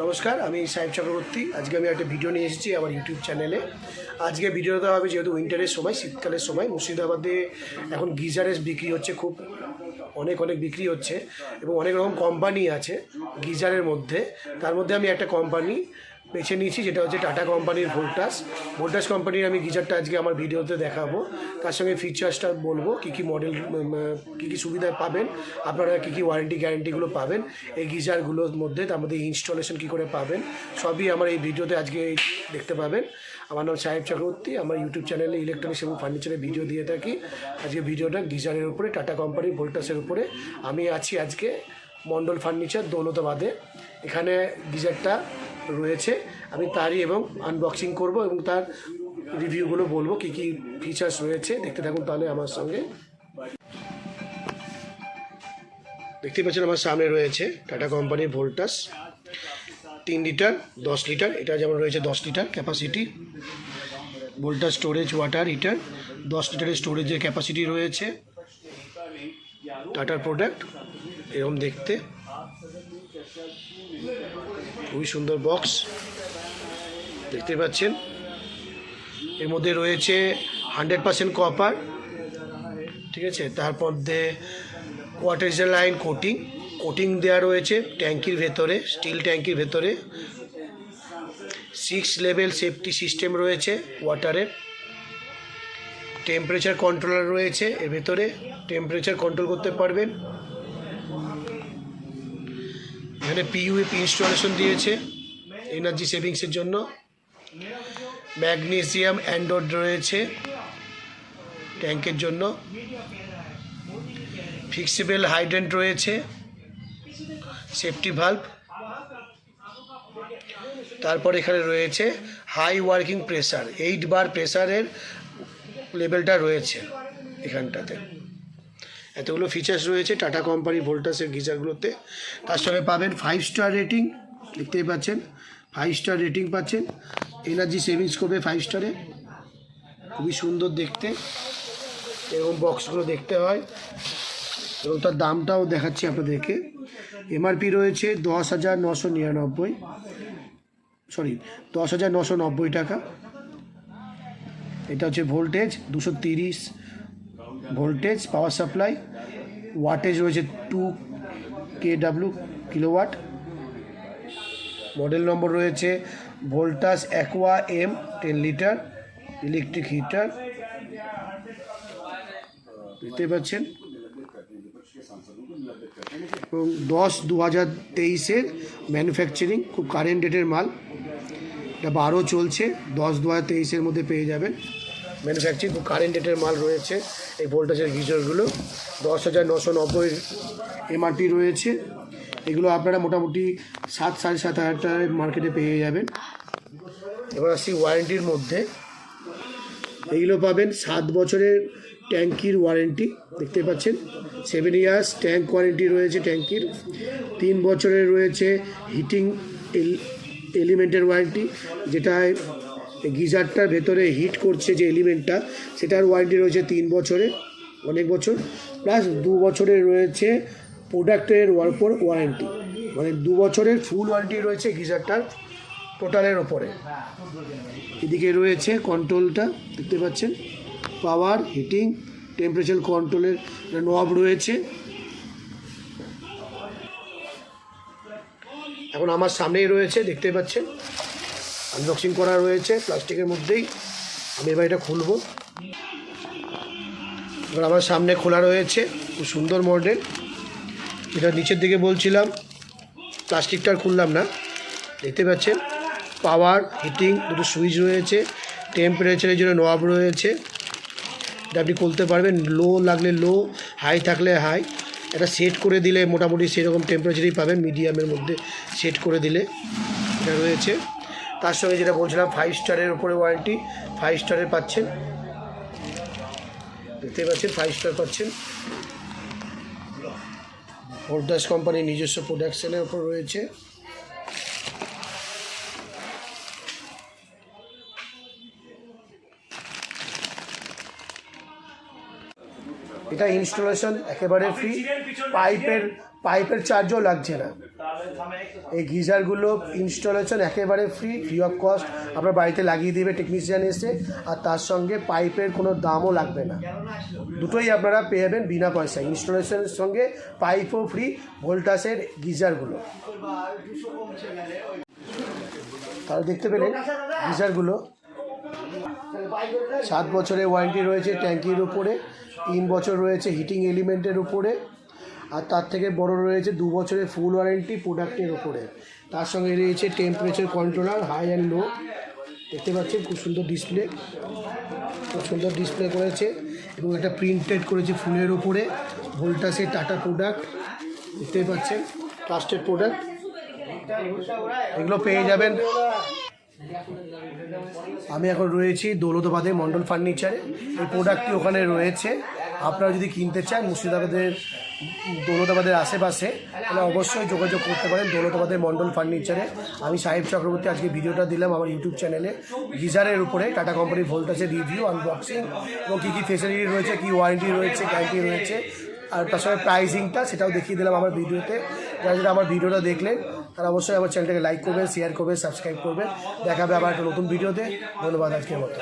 নমস্কার, আমি সাহেব চক্রবর্তী। আজকে আমি একটা ভিডিও নিয়ে এসেছি আমার ইউটিউব চ্যানেলে। আজকে ভিডিওটা হবে যেহেতু উইন্টারের সময়, শীতকালের সময়, মুর্শিদাবাদে এখন গিজারের বিক্রি হচ্ছে খুব, অনেক অনেক বিক্রি হচ্ছে এবং অনেক রকম কোম্পানি আছে গিজারের মধ্যে। তার মধ্যে আমি একটা কোম্পানি বেছে নিয়েছি, যেটা হচ্ছে টাটা কোম্পানির ভোল্টাস ভোল্টাস কোম্পানির আমি গিজারটা আজকে আমার ভিডিওতে দেখাবো। তার সঙ্গে ফিচার্সটা বলব, কী কী মডেল কী কী সুবিধা পাবেন, আপনারা কী কী ওয়ারেন্টি গ্যারেন্টিগুলো পাবেন, এই গিজারগুলোর মধ্যে তার মধ্যে ইনস্টলেশন কী করে পাবেন, সবই আমার এই ভিডিওতে আজকে দেখতে পাবেন। আমার নাম সাহেব চক্রবর্তী, আমার ইউটিউব চ্যানেলে ইলেকট্রনিক্স এবং ফার্নিচারের ভিডিও দিয়ে থাকি। আজকে ভিডিওটা গিজারের উপরে টাটা কোম্পানির ভোল্টাসের উপরে। আমি আছি আজকে মন্ডল ফার্নিচার দৌলতাবাদে। এখানে গিজারটা রয়েছে। আমি তারই এবং আনবক্সিং করব এবং তার রিভিউগুলো বলব, কী কী ফিচার্স রয়েছে। দেখতে থাকুন তাহলে আমার সঙ্গে। দেখতে পাচ্ছেন আমার সামনে রয়েছে টাটা কোম্পানির ভোল্টাস তিন লিটার, দশ লিটার, এটা যেমন রয়েছে দশ litre capacity Voltas storage water heater দশ লিটারের স্টোরেজের ক্যাপাসিটি রয়েছে। টাটার প্রোডাক্ট এরকম দেখতে। খুবই সুন্দর বক্স দেখতে পাচ্ছেন। এর মধ্যে রয়েছে হান্ড্রেড পার্সেন্ট কপার ঠিক আছে? তার মধ্যে ওয়াটার লাইন কোটিং কোটিং দেওয়া রয়েছে ট্যাঙ্কির ভেতরে স্টিল ট্যাঙ্কির ভেতরে। সিক্স লেভেল সেফটি সিস্টেম রয়েছে ওয়াটারের টেম্পারেচার কন্ট্রোলার রয়েছে এর ভেতরে। টেম্পারেচার কন্ট্রোল করতে পারবেন। এখানে পিইউএপি ইনস্টলেশন দিয়েছে এনার্জি সেভিংসের জন্য। ম্যাগনেসিয়াম অ্যান্ড্রয়েড রয়েছে ট্যাঙ্কের জন্য। ফিক্সিবল হাইড্রেন্ট রয়েছে সেফটি ভাল্ব তারপর এখানে রয়েছে high working pressure eight bar প্রেসারের লেভেলটা রয়েছে এখানটাতে। এতগুলো ফিচার্স রয়েছে টাটা কোম্পানির ভোল্টাসের গিজারগুলোতে। তার সঙ্গে পাবেন ফাইভ স্টার রেটিং দেখতেই পাচ্ছেন। ফাইভ স্টার রেটিং পাচ্ছেন। এনার্জি সেভিংস করবে ফাইভ স্টারে খুবই সুন্দর দেখতে। এরকম বক্সগুলো দেখতে হয়। এবং তার দামটাও দেখাচ্ছি আপনাদেরকে। এমআরপি রয়েছে দশ হাজার নশো নিরানব্বই। সরি দশ হাজার নশো নব্বই টাকা। এটা হচ্ছে ভোল্টেজ দুশো তিরিশ। ভোল্টেজ পাওয়ার সাপ্লাই ওয়াটেজ রয়েছে two K W kilowatt model number রয়েছে Voltas aqua M ten litre electric heater দেখতে পাচ্ছেন? এবং দশ দু হাজার তেইশের ম্যানুফ্যাকচারিং খুব কারেন্ট ডেটের মাল। এটা বারো চলছে, দশ দু হাজার তেইশের মধ্যে পেয়ে যাবেন। ম্যানুফ্যাকচারিং খুব কারেন্ট ডেটের মাল রয়েছে। এই ভোল্টেজের গিজারগুলো, দশ হাজার নশো নব্বই এমআরপি রয়েছে। এগুলো আপনারা মোটামুটি সাত, সাড়ে সাত হাজার টাকায় মার্কেটে পেয়ে যাবেন। এবার আসছি ওয়ারেন্টির মধ্যে। এইগুলো পাবেন সাত বছরের ট্যাঙ্কির ওয়ারেন্টি দেখতে পাচ্ছেন? সেভেন ইয়ার্স ট্যাঙ্ক ওয়ারেন্টি রয়েছে ট্যাঙ্কির। তিন বছরের রয়েছে হিটিং এলিমেন্টের ওয়ারেন্টি যেটা গিজারটার ভেতরে হিট করছে যে এলিমেন্টটা, সেটার ওয়ারেন্টি রয়েছে তিন বছরে অনেক বছর। প্লাস দু বছরের রয়েছে প্রোডাক্টের ওপর ওয়ারেন্টি মানে দু বছরের ফুল ওয়ারেন্টি রয়েছে গিজারটার টোটালের ওপরে। এদিকে রয়েছে কন্ট্রোলটা দেখতে পাচ্ছেন? পাওয়ার হিটিং টেম্পারেচার কন্ট্রোলের নব রয়েছে। এখন আমার সামনেই রয়েছে, দেখতে পাচ্ছেন? আনবক্সিং করা রয়েছে, প্লাস্টিকের মধ্যেই। আমি এবার এটা খুলবো। এবার আমার সামনে খোলা রয়েছে, খুব সুন্দর মডেল। এটা নিচের দিকে বলছিলাম, প্লাস্টিকটা খুললাম না। দেখতে পাচ্ছেন, পাওয়ার, হিটিং, দুটো সুইচ রয়েছে টেম্পারেচারের জন্য নব রয়েছে। এটা আপনি খুলতে পারবেন, লো লাগলে লো হাই থাকলে হাই এটা সেট করে দিলে মোটামুটি সেরকম টেম্পারেচারই পাবেন মিডিয়ামের মধ্যে সেট করে দিলে। এটা রয়েছে। তার সঙ্গে যেটা বলছিলাম ফাইভ স্টারের উপরে ওয়ারেন্টি ফাইভ স্টারের পাচ্ছেন। দেখতে পাচ্ছেন ফাইভ স্টার পাচ্ছেন। ভোল্টাস কোম্পানির নিজস্ব প্রোডাকশনের উপর রয়েছে। এটা ইনস্টলেশন একেবারে ফ্রি পাইপের পাইপের চার্জও লাগছে না। এই গিজারগুলো ইনস্টলেশন একেবারে ফ্রি ফ্রি অফ কস্ট আপনার বাড়িতে লাগিয়ে দেবে টেকনিশিয়ান এসে আর তার সঙ্গে পাইপের কোনো দামও লাগবে না। দুটোই আপনারা পেয়ে যাবেন বিনা পয়সায়। ইনস্টলেশনের সঙ্গে পাইপও ফ্রি ভোল্টাসের গিজারগুলো। তাহলে দেখতে পেলেন গিজারগুলো। সাত বছরের ওয়ারেন্টি রয়েছে ট্যাঙ্কির উপরে তিন বছর রয়েছে হিটিং এলিমেন্টের উপরে। আর তার থেকে বড় রয়েছে দু বছরের ফুল ওয়ারেন্টি প্রোডাক্টের ওপরে তার সঙ্গে রয়েছে temperature controller high and low দেখতে পাচ্ছেন খুব সুন্দর ডিসপ্লে খুব সুন্দর ডিসপ্লে করেছে এবং এটা প্রিন্টেড করেছে ফুলের উপরে। ভোল্টাসের টাটা প্রোডাক্ট দেখতেই পাচ্ছেন ট্রাস্টেড প্রোডাক্ট এগুলো পেয়ে যাবেন। আমি এখন রয়েছি দৌলতাবাদে মন্ডল ফার্নিচারে। এই প্রোডাক্টটি ওখানে রয়েছে। আপনারা যদি কিনতে চান, মুর্শিদাবাদের দৌলতাবাদের আশেপাশে, তাহলে অবশ্যই যোগাযোগ করতে পারেন দৌলতাবাদের মন্ডল ফার্নিচারে। আমি সাহেব চক্রবর্তী আজকে ভিডিওটা দিলাম আমার ইউটিউব চ্যানেলে গিজারের উপরে টাটা কোম্পানির ভোল্টাসের রিভিউ আনবক্সিং এবং কী কী ফেসিলিটি রয়েছে, কী ওয়ারেন্টি রয়েছে গ্যারান্টি রয়েছে, আর তার সঙ্গে প্রাইসিংটা সেটাও দেখিয়ে দিলাম আমার ভিডিওতে। যারা যারা আমার ভিডিওটা দেখলেন, তারা অবশ্যই আমার চ্যানেলটাকে লাইক করবেন শেয়ার করবেন সাবস্ক্রাইব করবেন। দেখাবে আবার একটা নতুন ভিডিওতে। ধন্যবাদ আজকের মতো।